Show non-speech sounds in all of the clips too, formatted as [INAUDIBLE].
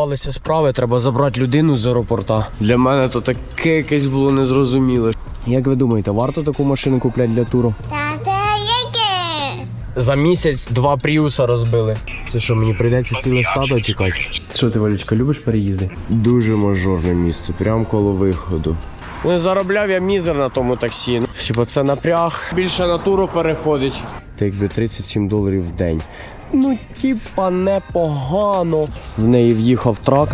Намалювалися справи, треба забрати людину з аеропорта. Для мене то таке якесь було незрозуміле. Як ви думаєте, варто таку машину купляти для туру? Тата, яке? За місяць два пріуса розбили. Це що, мені прийдеться ціле стадо чекати? Що ти, Валючка, любиш переїзди? Дуже мажорне місце, прямо коло виходу. Не заробляв я мізер на тому таксі. Хіба це напряг? Більше на туру переходить. Та якби 37 доларів в день. Ну, типа, непогано. В неї в'їхав трак.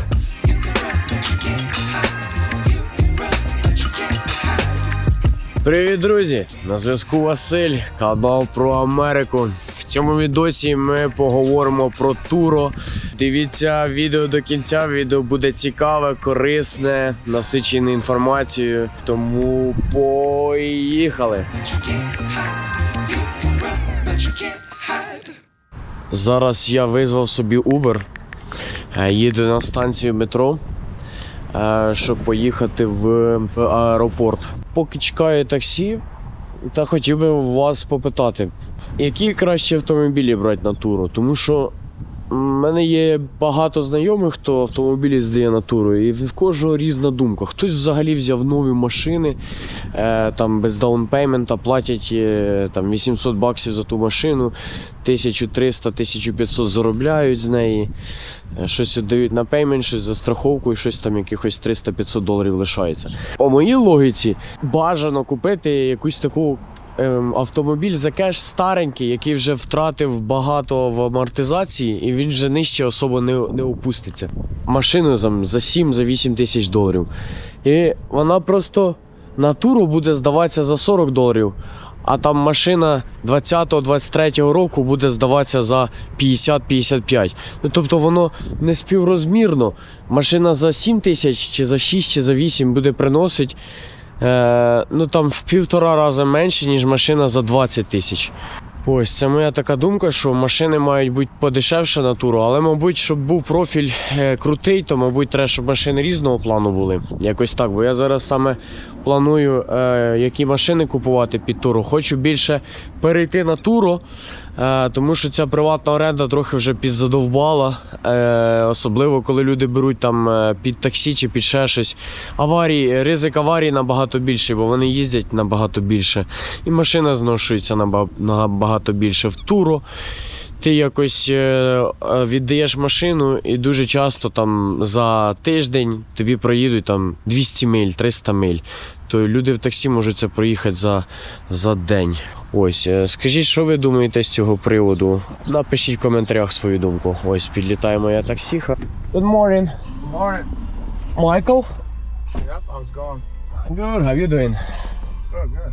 Привіт, друзі! На зв'язку Василь, канал про Америку. В цьому відосі ми поговоримо про туро. Дивіться відео до кінця. Відео буде цікаве, корисне, насичене інформацією. Тому поїхали. Зараз я визвав собі Uber. Е, Їду на станцію метро е, щоб поїхати в аеропорт. Поки чекаю таксі, та хотів би вас попитати, які краще автомобілі брати на туру? Тому що в мене є багато знайомих, хто автомобілі здає на туру, і в кожного різна думка. Хтось взагалі взяв нові машини, е, там без даунпеймента платять е, там 800 баксів за ту машину, 1300-1500 заробляють з неї. Е, Щось віддають на пеймент, щось за страховку і щось там якихось 300-500 доларів лишається. По моїй логіці бажано купити якусь таку. Ем, Автомобіль за кеш старенький, який вже втратив багато в амортизації, і він вже нижче особо не, не опуститься. Машину за 7-8 тисяч доларів. І вона просто на туру буде здаватися за 40 доларів, а там машина 20-23 року буде здаватися за 50-55. Ну тобто воно не співрозмірно. Машина за 7 тисяч, чи за 6, чи за 8 буде приносити е, ну там в півтора рази менше, ніж машина за 20 тисяч. Ось це моя така думка, що машини мають бути подешевше на туру, але, мабуть, щоб був профіль е, крутий, то, мабуть, треба, щоб машини різного плану були. Якось так. Бо я зараз саме планую, е, які машини купувати під туру. Хочу більше перейти на туру, тому що ця приватна оренда трохи вже підзадовбала. Е, особливо, коли люди беруть там е, під таксі чи під ще щось. Аварії, ризик аварії набагато більший, бо вони їздять набагато більше. І машина зношується наба- набагато більше в туру. Ти якось е, е, віддаєш машину, і дуже часто там за тиждень тобі проїдуть там 200 миль, 300 миль. То люди в таксі можуть це проїхати за, за день. Ось, е, скажіть, що ви думаєте з цього приводу? Напишіть в коментарях свою думку. Ось підлітає моя таксіха. Good morning. Morning. Michael. Yep, I was gone. Good, how you doing? Good, good.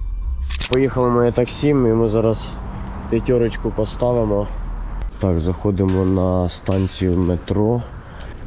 Поїхали моє таксі, ми зараз п'ятерочку поставимо. Так, заходимо на станцію метро.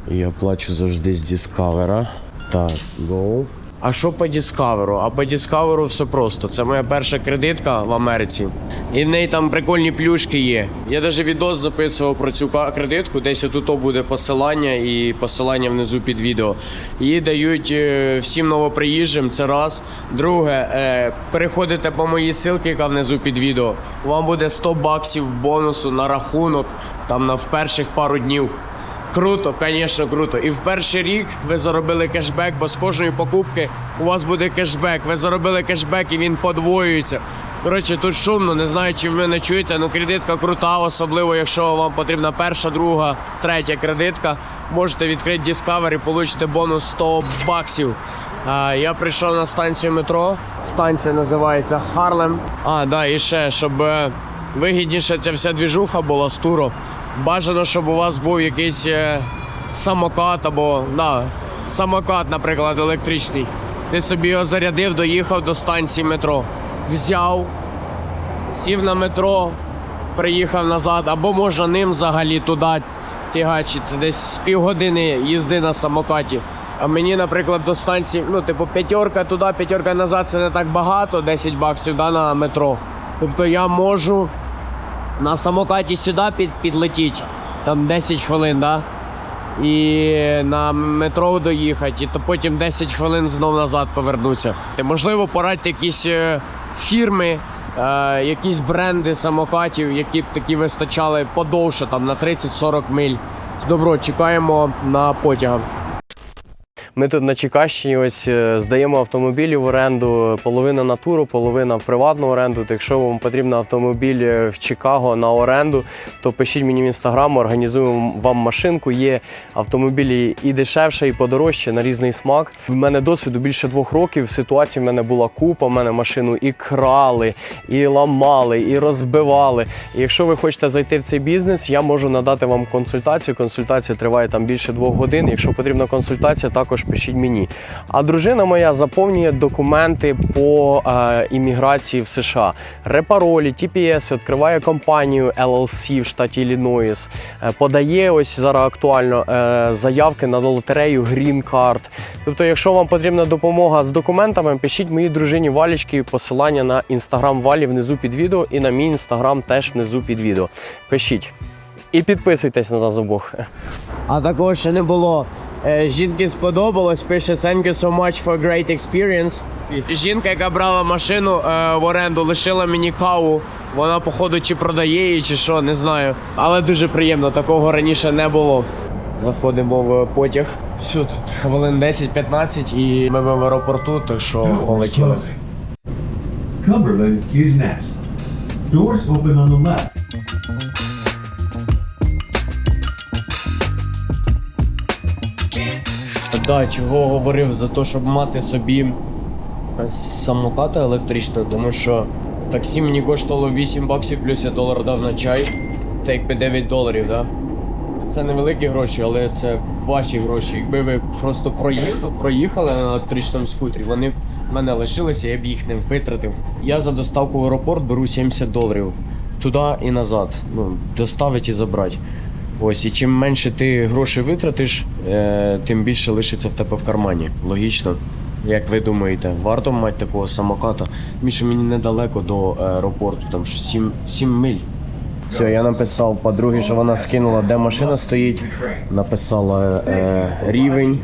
Я плачу завжди з Discover. Так, go. А що по Discover? А по Discover все просто. Це моя перша кредитка в Америці. І в неї там прикольні плюшки є. Я навіть відос записував про цю кредитку. Десь отут буде посилання і посилання внизу під відео. Її дають е, всім новоприїжджим. Це раз. Друге, е, переходите по моїй ссылці, яка внизу під відео. Вам буде 100 баксів бонусу на рахунок там на в перших пару днів. Круто, звісно, круто. І в перший рік ви заробили кешбек, бо з кожної покупки у вас буде кешбек. Ви заробили кешбек і він подвоюється. Коротше, тут шумно, не знаю, чи ви мене чуєте, але кредитка крута, особливо якщо вам потрібна перша, друга, третя кредитка. Можете відкрити Discover і получите бонус 100 баксів. А, я прийшов на станцію метро. Станція називається Харлем. А, да, і ще, щоб е, вигідніше ця вся двіжуха була з туру. Бажано, щоб у вас був якийсь е, самокат або да, самокат, наприклад, електричний. Ти собі його зарядив, доїхав до станції метро. Взяв, сів на метро, приїхав назад, або можна ним взагалі туди тягачити. Це десь з півгодини їзди на самокаті. А мені, наприклад, до станції, ну, типу, п'ятерка туди, п'ятерка назад це не так багато, 10 баксів да, на метро. Тобто я можу на самокаті сюди під, підлетіть, там 10 хвилин, да? І на метро доїхати, і то потім 10 хвилин знов назад повернуться. Ти, можливо, порадьте якісь е, фірми, е, якісь бренди самокатів, які б такі вистачали подовше, там на 30-40 миль. Добро, чекаємо на потяг. Ми тут на Чекащині ось е, здаємо автомобілі в оренду. Половина на туру, половина в приватну оренду. То якщо вам потрібен автомобіль е, в Чикаго на оренду, то пишіть мені в інстаграм, організуємо вам машинку. Є автомобілі і дешевше, і подорожче на різний смак. В мене досвіду більше двох років. Ситуації в мене була купа. В мене машину і крали, і ламали, і розбивали. І якщо ви хочете зайти в цей бізнес, я можу надати вам консультацію. Консультація триває там більше двох годин. Якщо потрібна консультація, також пишіть мені. А дружина моя заповнює документи по е, імміграції в США. Репаролі, TPS, відкриває компанію LLC в штаті Іллінойс, е, подає ось зараз актуально е, заявки на лотерею Green Card. Тобто, якщо вам потрібна допомога з документами, пишіть моїй дружині Валічки посилання на інстаграм Валі внизу під відео і на мій інстаграм теж внизу під відео. Пишіть. І підписуйтесь на нас обох. А також ще не було. Е, Жінки сподобалось, пише Thank you so much for great experience. Жінка, яка брала машину е, в оренду, лишила мені каву. Вона, походу, чи продає її, чи що, не знаю. Але дуже приємно, такого раніше не було. Заходимо в потяг. Все, тут хвилин 10-15 і ми в аеропорту, так що полетіли. Cumberland is next. Doors open on the left. Да, чого говорив за те, щоб мати собі е, самоката електричного, тому що таксі мені коштувало 8 баксів, плюс я долар дав на чай, та якби 9 доларів, да? Це невеликі гроші, але це ваші гроші. Якби ви просто проїхали, проїхали на електричному скутері, вони в мене лишилися, я б їх не витратив. Я за доставку в аеропорт беру 70 доларів. Туди і назад. Ну, доставити і забрати. Ось, і чим менше ти грошей витратиш, е, тим більше лишиться в тебе в кармані. Логічно. Як ви думаєте, варто мати такого самоката? Міша мені недалеко до аеропорту, там 7, 7 миль. Все, я написав подругі, що вона скинула, де машина стоїть. Написала е, рівень,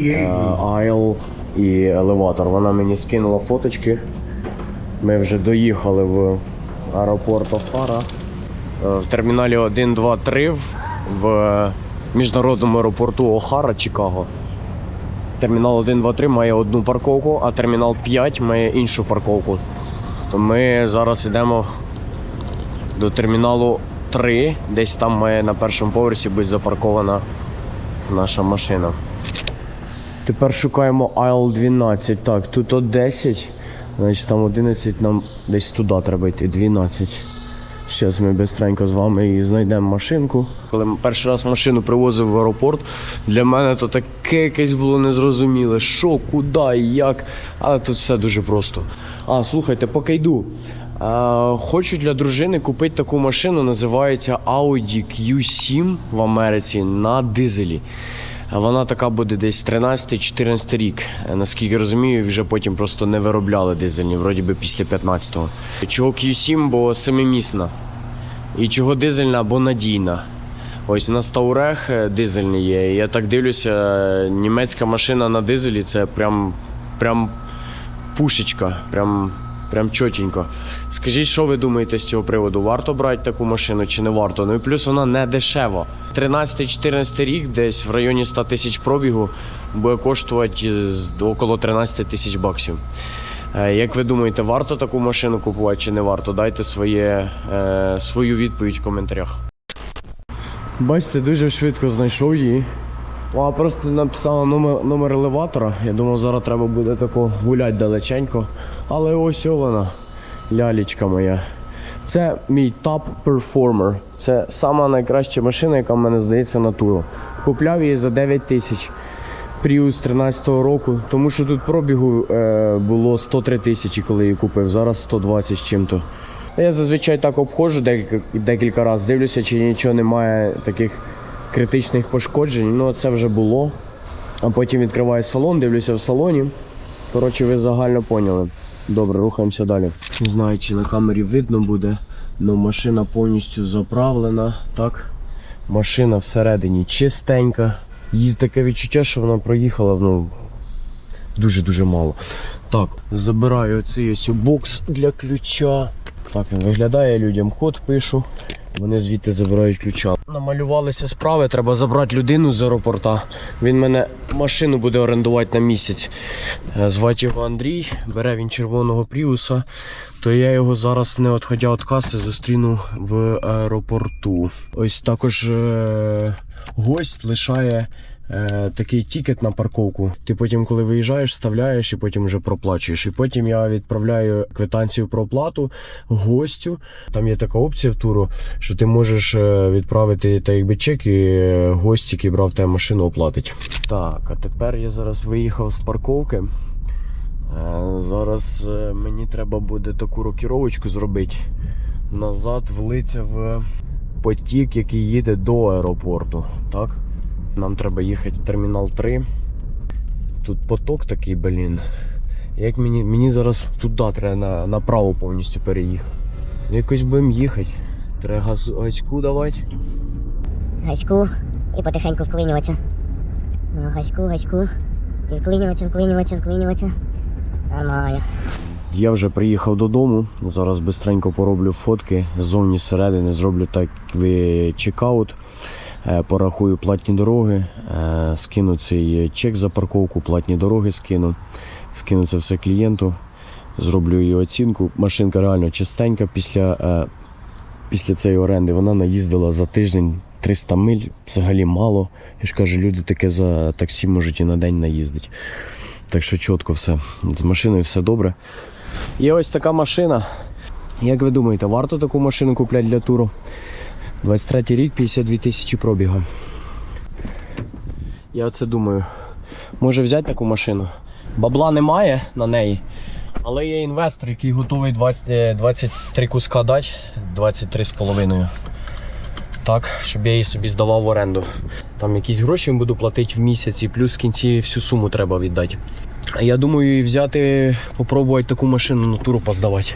е, айл і елеватор. Вона мені скинула фоточки. Ми вже доїхали в аеропорт Офара. Е, В терміналі 1, 2, 3 в- міжнародному аеропорту Охара, Чикаго. Термінал 1, 2, 3 має одну парковку, а термінал 5 має іншу парковку. То ми зараз йдемо до терміналу 3, десь там має на першому поверсі бути запаркована наша машина. Тепер шукаємо айл 12. Так, тут от 10. Значить там 11, нам десь туди треба йти. 12. Зараз ми бистренько з вами і знайдемо машинку. Коли перший раз машину привозив в аеропорт, для мене то таке якесь було незрозуміле. Що, куди і як. Але тут все дуже просто. А, слухайте, поки йду. А, хочу для дружини купити таку машину, називається Audi Q7 в Америці на дизелі. Вона така буде десь 13-14 рік. Наскільки розумію, вже потім просто не виробляли дизельні, вроді би після 15-го. Чого Q7, бо семимісна. І чого дизельна, бо надійна. Ось у нас Таурех е, дизельний є. Я так дивлюся, німецька машина на дизелі це прям, прям пушечка, прям, прям чотенько. Скажіть, що ви думаєте з цього приводу? Варто брати таку машину чи не варто? Ну і плюс вона не дешева. 13-14 рік, десь в районі 100 тисяч пробігу, буде коштувати около 13 тисяч баксів. Е, Як ви думаєте, варто таку машину купувати чи не варто? Дайте своє, е, свою відповідь в коментарях. Бачите, дуже швидко знайшов її. А просто написала номер, номер елеватора. Я думав, зараз треба буде тако гуляти далеченько. Але ось вона, лялечка моя. Це мій топ перформер. Це сама найкраща машина, яка в мене здається на туру. Купляв її за 9 тисяч. Prius 13-го року, тому що тут пробігу е, було 103 тисячі, коли її купив. Зараз 120 з чим-то. Я зазвичай так обходжу декілька, декілька разів, дивлюся, чи нічого немає таких критичних пошкоджень. Ну, це вже було. А потім відкриваю салон, дивлюся в салоні. Коротше, ви загально поняли. Добре, рухаємося далі. Не знаю, чи на камері видно буде, але машина повністю заправлена. Так. Машина всередині чистенька. Їй таке відчуття, що вона проїхала ну, дуже-дуже мало. Так, забираю цей ось бокс для ключа. Так він виглядає, людям код пишу. Вони звідти забирають ключа. Намалювалися справи, треба забрати людину з аеропорта. Він мене машину буде орендувати на місяць. Е, Звати його Андрій, бере він червоного пріуса. То я його зараз, не відходя від каси, зустріну в аеропорту. Ось також е- гость лишає е, такий тікет на парковку. Ти потім, коли виїжджаєш, вставляєш і потім вже проплачуєш. І потім я відправляю квитанцію про оплату гостю. Там є така опція в туру, що ти можеш е, відправити та якби чек, і е, гость, який брав тебе машину, оплатить. Так, а тепер я зараз виїхав з парковки. Е, Зараз мені треба буде таку рокіровочку зробити. Назад влиться в потік, який їде до аеропорту. Так? Нам треба їхати в термінал 3. Тут поток такий, блін. Як мені, мені зараз туди треба на, направо повністю переїхати. Ну, Якось будемо їхати. Треба газ, газьку давати. Гаську і потихеньку вклинюватися. Ну, Гаську, гаську. І вклинюватися, вклинюватися, вклинюватися. Нормально. Я вже приїхав додому. Зараз бистренько пороблю фотки ззовні зсередини, зроблю так чекаут. Е, Порахую платні дороги, е, скину цей чек за парковку, платні дороги скину, скину це все клієнту, зроблю її оцінку. Машинка реально чистенька після, е, після цієї оренди. Вона наїздила за тиждень 300 миль, взагалі мало. Я ж кажу, люди таке за таксі можуть і на день наїздити. Так що чітко все. З машиною все добре. Є ось така машина. Як ви думаєте, варто таку машину купляти для туру? 23 рік, 52 тисячі пробіга. Я оце думаю. Може взяти таку машину. Бабла немає на неї, але є інвестор, який готовий 20, е, 23 куска дати, 23,5. Так, щоб я її собі здавав в оренду. Там якісь гроші буду платити в місяць, і плюс в кінці всю суму треба віддати. Я думаю, і взяти, попробувати таку машину на туру поздавати.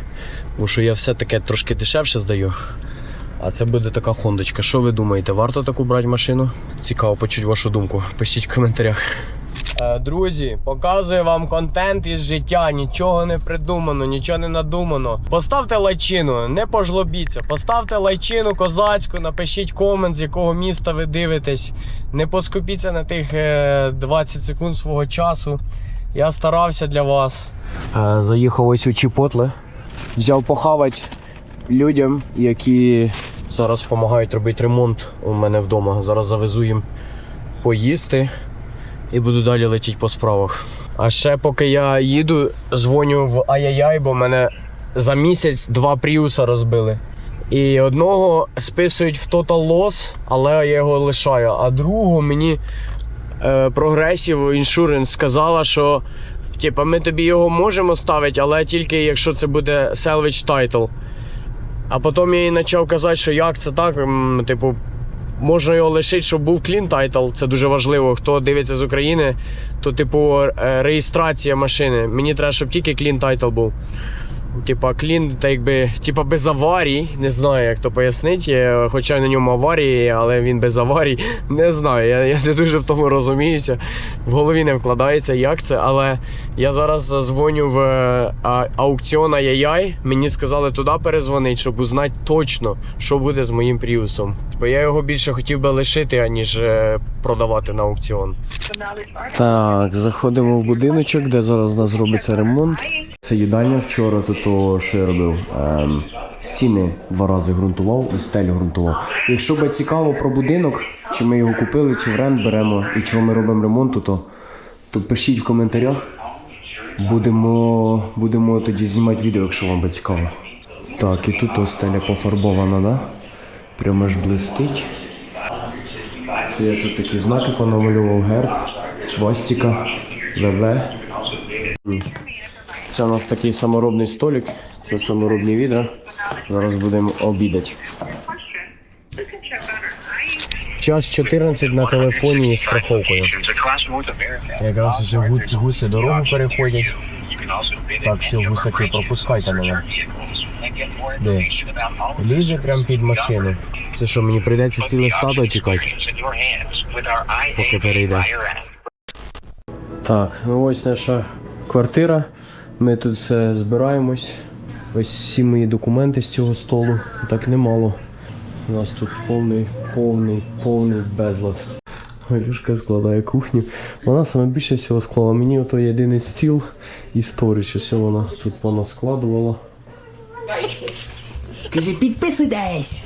Бо що я все таке трошки дешевше здаю. А це буде така хондочка. Що ви думаєте, варто таку брати машину? Цікаво почути вашу думку. Пишіть в коментарях. Е, Друзі, показую вам контент із життя. Нічого не придумано, нічого не надумано. Поставте лайчину, не пожлобіться. Поставте лайчину козацьку, напишіть комент, з якого міста ви дивитесь. Не поскупіться на тих е, 20 секунд свого часу. Я старався для вас. Е, Заїхав ось у Чіпотле. Взяв похавати людям, які зараз допомагають робити ремонт у мене вдома. Зараз завезу їм поїсти і буду далі летіти по справах. А ще поки я їду, дзвоню в Ай-яй-яй, бо мене за місяць два пріуса розбили. І одного списують в Total Loss, але я його лишаю. А другого мені Progressive Insurance сказала, що типа, ми тобі його можемо ставити, але тільки якщо це буде salvage title. А потім я їй почав казати, що як це так, типу, можна його лишити, щоб був клін тайтл. це дуже важливо. Хто дивиться з України, то, типу, е, реєстрація машини. Мені треба, щоб тільки клін тайтл був. Типа клін, та якби, типа без аварій, не знаю, як то пояснити. Хоча на ньому аварії, але він без аварій. [LAUGHS] Не знаю. Я, я не дуже в тому розуміюся. В голові не вкладається, як це. Але я зараз дзвоню в е, а, аукціон Ай-яй. Мені сказали туди перезвонити, щоб узнати точно, що буде з моїм пріусом. Бо я його більше хотів би лишити, аніж е, продавати на аукціон. Так, заходимо в будиночок, де зараз у нас робиться ремонт. Це їдальня вчора, то, то що я робив? Ем, стіни два рази ґрунтував і стелю ґрунтував. Якщо би цікаво про будинок, чи ми його купили, чи в рент беремо, і чого ми робимо ремонту, то, то пишіть в коментарях. Будемо, будемо тоді знімати відео, якщо вам би цікаво. Так, і тут стеля пофарбована, да? Прямо ж блистить. Це я тут такі знаки понамалював герб, свастика, ВВ. Це у нас такий саморобний столик, це саморобні відра. Зараз будемо обідати. Час 14 на телефоні з страховкою. Якраз гу- гуси дорогу переходять. Так, всі гусаки, пропускайте мене. Де? Лізе прямо під машину. Це що, мені прийдеться ціле стадо чекати? Поки перейде. Так, ну ось наша квартира. Ми тут все збираємось. Ось всі мої документи з цього столу. Так немало. У нас тут повний, повний, повний безлад. Галюшка складає кухню. Вона саме більше всього склала. Мені ото єдиний стіл і сторіч. Ось вона тут понаскладувала. Кажи, підписуйтесь!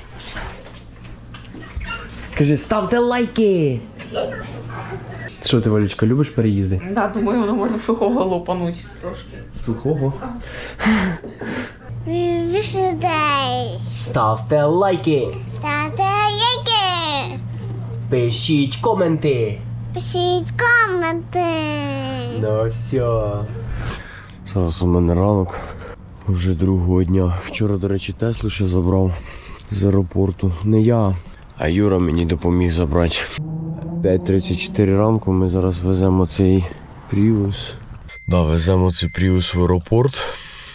Кажи, ставте лайки! Що ти, Валючка, любиш переїзди? Да, думаю, воно може сухого лопануть трошки. Сухого. Ставте лайки! Тата яке. Пишіть коменти! Пишіть коменти. Ну все. Зараз у мене ранок. Уже другого дня. Вчора, до речі, Теслу ще забрав з аеропорту. Не я, а Юра мені допоміг забрати. 5.34 ранку ми зараз веземо цей Prius. Да, веземо цей Prius в аеропорт.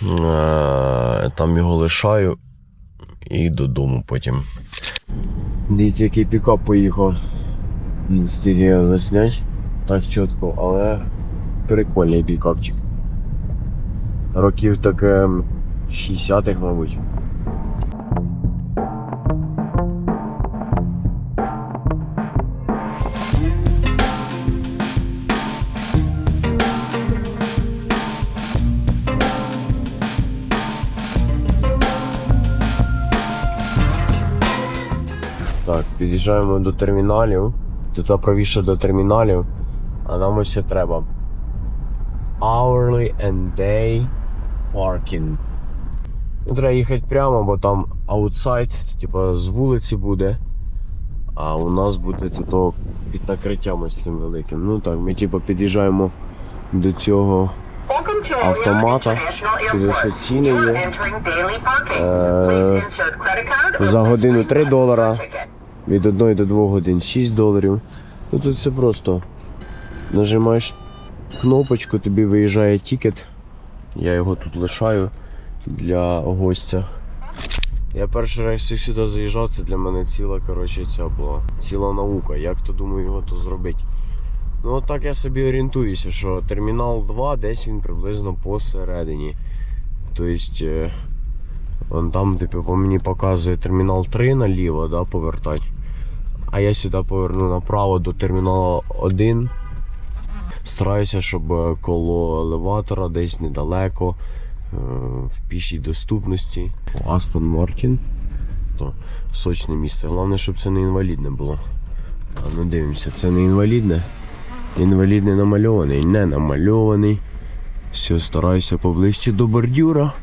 Е, Там його лишаю і додому потім. Дивіться, який пікап поїхав. Не встиг я заснять так чітко, але прикольний пікапчик. Років таке 60-х, мабуть. Під'їжджаємо до терміналів. Тут правіше до терміналів, а нам ось ще треба. Hourly and day parking. Треба їхати прямо, бо там аутсайд, типа з вулиці буде. А у нас буде тут під накриттям ось цим великим. Ну так, ми типу під'їжджаємо до цього автомата. Тут ось ціни є. Е, за годину 3 долара. Від 1 до 2 годин 6 доларів. Ну тут все просто. Нажимаєш кнопочку, тобі виїжджає тікет. Я його тут лишаю для гостя. Я перший раз сюди заїжджав, це для мене ціла коротше, ця була ціла наука. Як то думаю його то зробити. Ну от так я собі орієнтуюся, що термінал 2 десь він приблизно посередині. Тобто, е, вон там, типу, по мені показує термінал 3 наліво, да, повертати. А я сюди поверну направо до терміналу 1. Стараюся, щоб е, коло елеватора десь недалеко, е, в пішій доступності. Астон Мартін. Сочне місце. Головне, щоб це не інвалідне було. А ну дивимося, це не інвалідне. Інвалідний намальований, не намальований. Все, стараюся поближче до бордюра,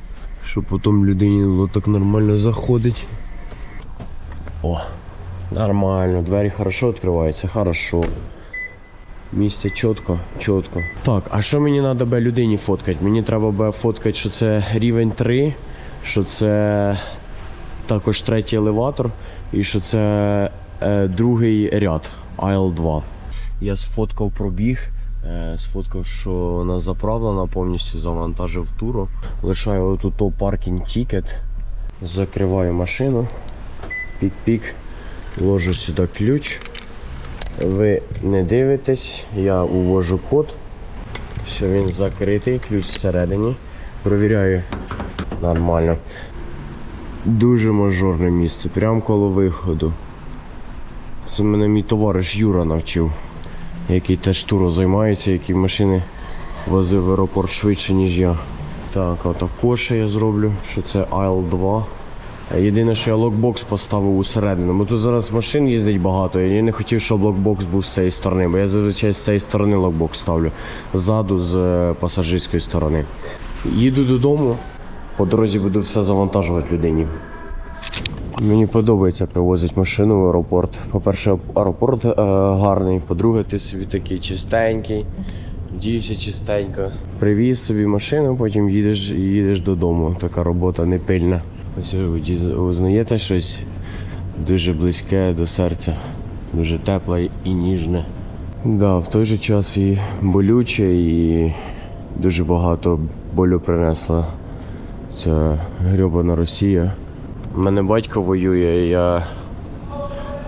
щоб потім людині було так нормально заходить. О, нормально, двері хорошо відкриваються, хорошо. Місце чітко, чітко. Так, а що мені треба би людині фоткати? Мені треба би фоткати, що це рівень 3, що це також третій елеватор, і що це е, другий ряд, aisle 2. Я сфоткав пробіг, е, сфоткав, що вона заправлена, повністю завантажив туру. Лишаю отут паркінг тікет, закриваю машину, пік-пік, ложу сюди ключ. Ви не дивитесь, я увожу код. Все, він закритий, ключ всередині. Провіряю нормально. Дуже мажорне місце, прямо коло виходу. Це мене мій товариш Юра навчив, який теж туром займається, який машини возив в аеропорт швидше, ніж я. Так, а я зроблю, що це Aisle 2. Єдине, що я локбокс поставив усередину. Бо тут зараз машин їздить багато, я не хотів, щоб локбокс був з цієї сторони, бо я зазвичай з цієї сторони локбокс ставлю, ззаду з е, пасажирської сторони. Їду додому, по дорозі буду все завантажувати людині. Мені подобається привозити машину в аеропорт. По-перше, аеропорт е, гарний, по-друге, ти собі такий чистенький, дівся чистенько. Привіз собі машину, потім їдеш, їдеш додому. Така робота не пильна. Ось ви узнаєте щось дуже близьке до серця, дуже тепле і ніжне. Да, в той же час і болюче, і дуже багато болю принесла ця грьобана Росія. У мене батько воює, і я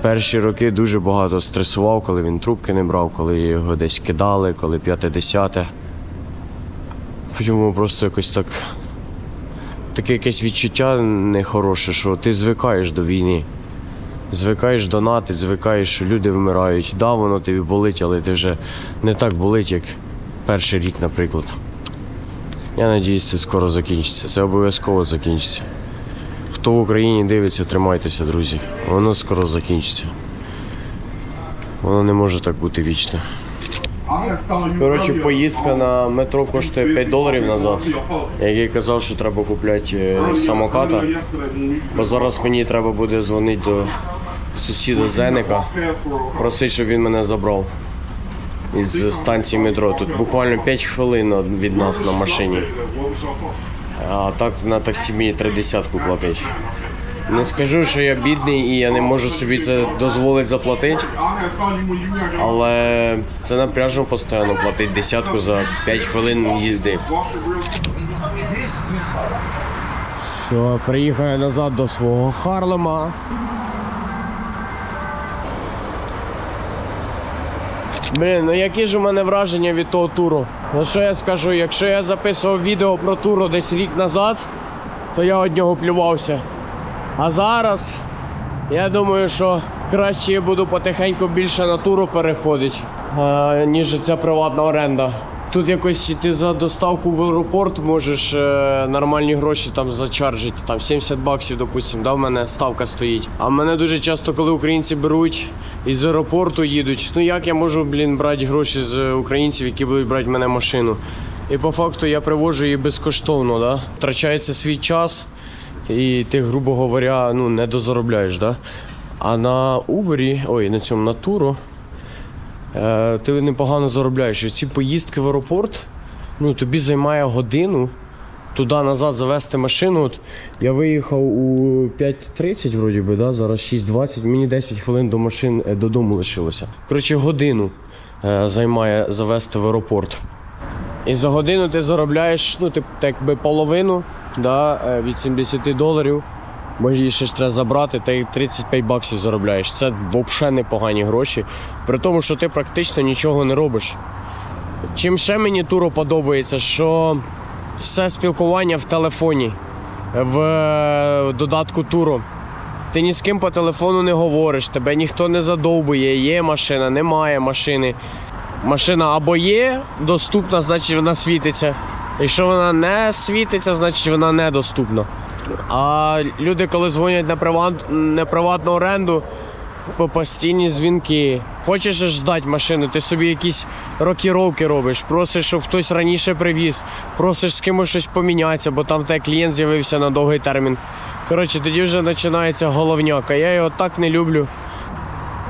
перші роки дуже багато стресував, коли він трубки не брав, коли його десь кидали, коли п'яте-десяте. Потім просто якось так. Таке якесь відчуття нехороше, що ти звикаєш до війни. Звикаєш донатити, звикаєш, що люди вмирають. Да, воно тобі болить, але ти вже не так болить, як перший рік, наприклад. Я надіюсь, це скоро закінчиться. Це обов'язково закінчиться. Хто в Україні дивиться, тримайтеся, друзі. Воно скоро закінчиться. Воно не може так бути вічно. Коротше, поїздка на метро коштує 5 доларів назад. Як я казав, що треба купляти е, самоката. Бо зараз мені треба буде дзвонити до сусіда Зеника, просити, щоб він мене забрав із станції метро. Тут буквально 5 хвилин від нас на машині. А так на таксі мені три десятку платить. Не скажу, що я бідний і я не можу собі це дозволити заплатити, але це напряжно постійно платити десятку за 5 хвилин їзди. Все, приїхав назад до свого Харлема. Блін, ну які ж у мене враження від того туру? Ну що я скажу, якщо я записував відео про туру десь рік назад, то я од нього плювався. А зараз я думаю, що краще я буду потихеньку більше на туру переходити, ніж ця приватна оренда. Тут якось ти за доставку в аеропорт можеш е, нормальні гроші там зачаржити, там 70 баксів, допустим, да, в мене ставка стоїть. А мене дуже часто, коли українці беруть із аеропорту їдуть, ну як я можу, блін, брати гроші з українців, які будуть брати в мене машину? І по факту я привожу її безкоштовно, да? втрачається свій час і ти, грубо говоря, ну, не дозаробляєш, да? А на Uber, ой, на цьому на туру, е, ти непогано заробляєш. І ці поїздки в аеропорт, ну, тобі займає годину туди-назад завести машину. От я виїхав у 5.30, вроді би, да? зараз 6.20, мені 10 хвилин до машин е, додому лишилося. Коротше, годину е, займає завести в аеропорт. І за годину ти заробляєш, ну, тип, так би половину да, е, від 70 доларів. Бо її ще ж треба забрати, й 35 баксів заробляєш. Це взагалі непогані гроші. При тому, що ти практично нічого не робиш. Чим ще мені туру подобається, що все спілкування в телефоні, в е, додатку туру. Ти ні з ким по телефону не говориш, тебе ніхто не задовбує, є машина, немає машини. Машина або є доступна, значить вона світиться. Якщо вона не світиться, значить вона недоступна. А люди, коли дзвонять на, приват... приватну оренду, по постійні дзвінки. Хочеш здати машину, ти собі якісь рокіровки робиш, просиш, щоб хтось раніше привіз, просиш з кимось щось помінятися, бо там в тебе клієнт з'явився на довгий термін. Коротше, тоді вже починається головняк, а я його так не люблю.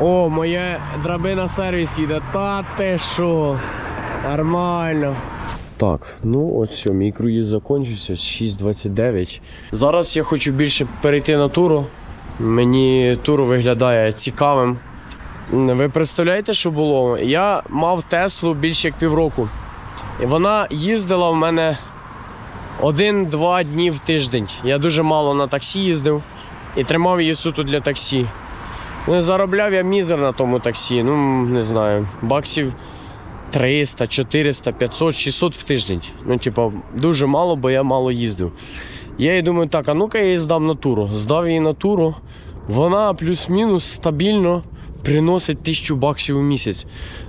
О, моя драбина сервіс їде. Та ти що? Нормально. Так, ну от все, мій круїз закінчився 6.29. Зараз я хочу більше перейти на туру. Мені тур виглядає цікавим. Ви представляєте, що було? Я мав Теслу більше як півроку. І вона їздила в мене один-два дні в тиждень. Я дуже мало на таксі їздив і тримав її суто для таксі. Ну, заробляв я мізер на тому таксі. Ну, не знаю, баксів 300, 400, 500, 600 в тиждень. Ну, типа, дуже мало, бо я мало їздив. Я їй думаю, так, а ну-ка я її здам на туру. Здав її на туру. Вона плюс-мінус стабільно приносить тисячу баксів у місяць.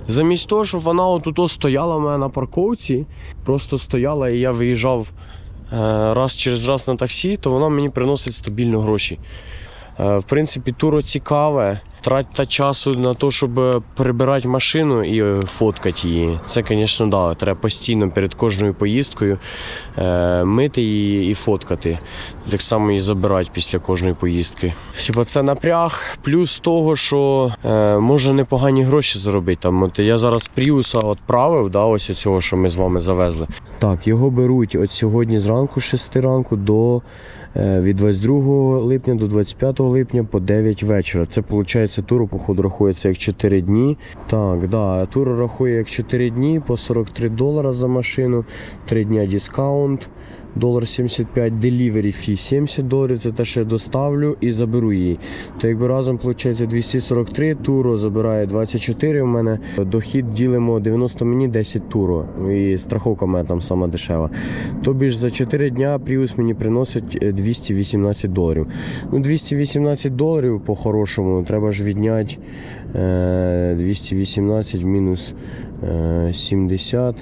Замість того, щоб вона отут стояла в мене на парковці, просто стояла і я виїжджав е, раз через раз на таксі, то вона мені приносить стабільно гроші. Е, В принципі, туро цікаве. Тратьте часу на те, щоб е, прибирати машину і е, фоткати її. Це, звісно, да, треба постійно перед кожною поїздкою мити її і фоткати. Так само і забирати після кожної поїздки. Хіба це напряг, плюс того, що може непогані гроші заробити. Там, от я зараз Пріуса відправив, да, ось цього, що ми з вами завезли. Так, його беруть от сьогодні зранку, 6 ранку до від 22 липня до 25 липня по 9 вечора. Це виходить, туру, походу, рахується як 4 дні. Так, да, тур рахує як 4 дні по 43 долара за машину, 3 дня дискаунт. Долар 75 delivery fee 70 доларів це те, що я доставлю і заберу її. То якби разом виходить 243 туро, забирає 24 у мене. Дохід ділимо 90 мені 10 туро. І страховка мене там сама дешева. Тобі ж за 4 дня Prius мені приносить е, 218 доларів. Ну 218 доларів по-хорошому треба ж відняти е, 218 мінус е, 70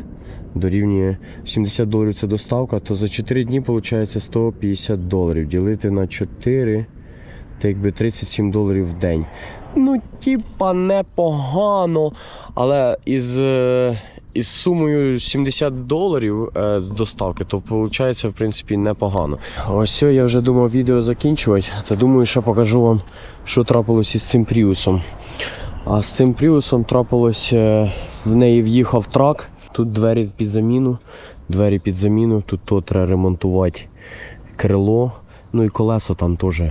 дорівнює 70 доларів це доставка, то за 4 дні виходить 150 доларів. Ділити на 4, це якби 37 доларів в день. Ну, типа, непогано. Але із, е, із сумою 70 доларів е, доставки, то виходить, в принципі, непогано. Ось все, я вже думав відео закінчувати, та думаю, що покажу вам, що трапилось із цим пріусом. А з цим пріусом трапилось, е, в неї в'їхав трак. Тут двері під заміну, двері під заміну, тут то треба ремонтувати крило. Ну і колесо там теж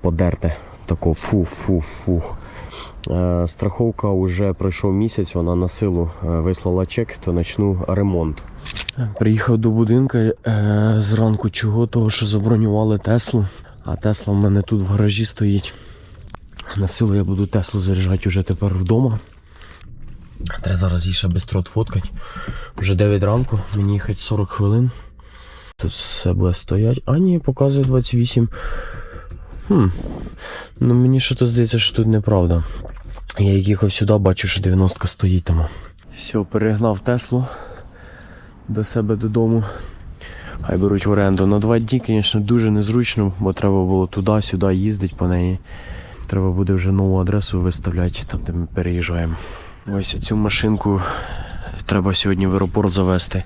подерте. Тако фу-фу-фу. Е, страховка вже пройшов місяць, вона на силу е, вислала чек, то почну ремонт. Приїхав до будинку е, зранку чого, того, що забронювали Теслу. А Тесла в мене тут в гаражі стоїть. На силу я буду Теслу заряджати вже тепер вдома. Треба зараз її ще бистро фоткати. Вже 9 ранку, мені їхати 40 хвилин. Тут все буде стоять. А ні, показує 28. Хм. Ну мені що то здається, що тут неправда. Я їхав сюди, бачу, що 90 стоїть там. Все, перегнав Теслу до себе додому. Хай беруть в оренду. На два дні, звісно, дуже незручно, бо треба було туди-сюди їздити по неї. Треба буде вже нову адресу виставляти, там де ми переїжджаємо. Ось цю машинку треба сьогодні в аеропорт завести.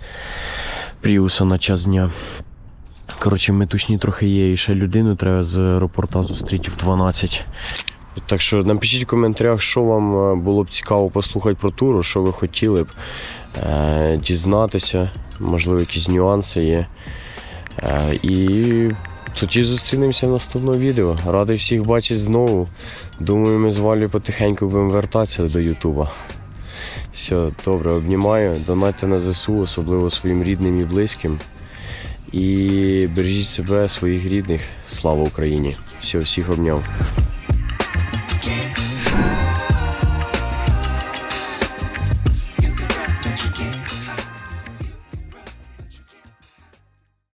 Пріуса на час дня. Коротше, ми точні трохи є, і ще людину треба з аеропорта зустріти в 12. Так що напишіть в коментарях, що вам е, було б цікаво послухати про туру, що ви хотіли б е, дізнатися, можливо, якісь нюанси є. Е, і тоді зустрінемося в наступному відео. Радий всіх бачити знову. Думаю, ми з Валею потихеньку будемо вертатися до Ютуба. Все, добре, обнімаю. Донайте на ЗСУ, особливо своїм рідним і близьким. І бережіть себе, своїх рідних. Слава Україні! Все, всіх обняв.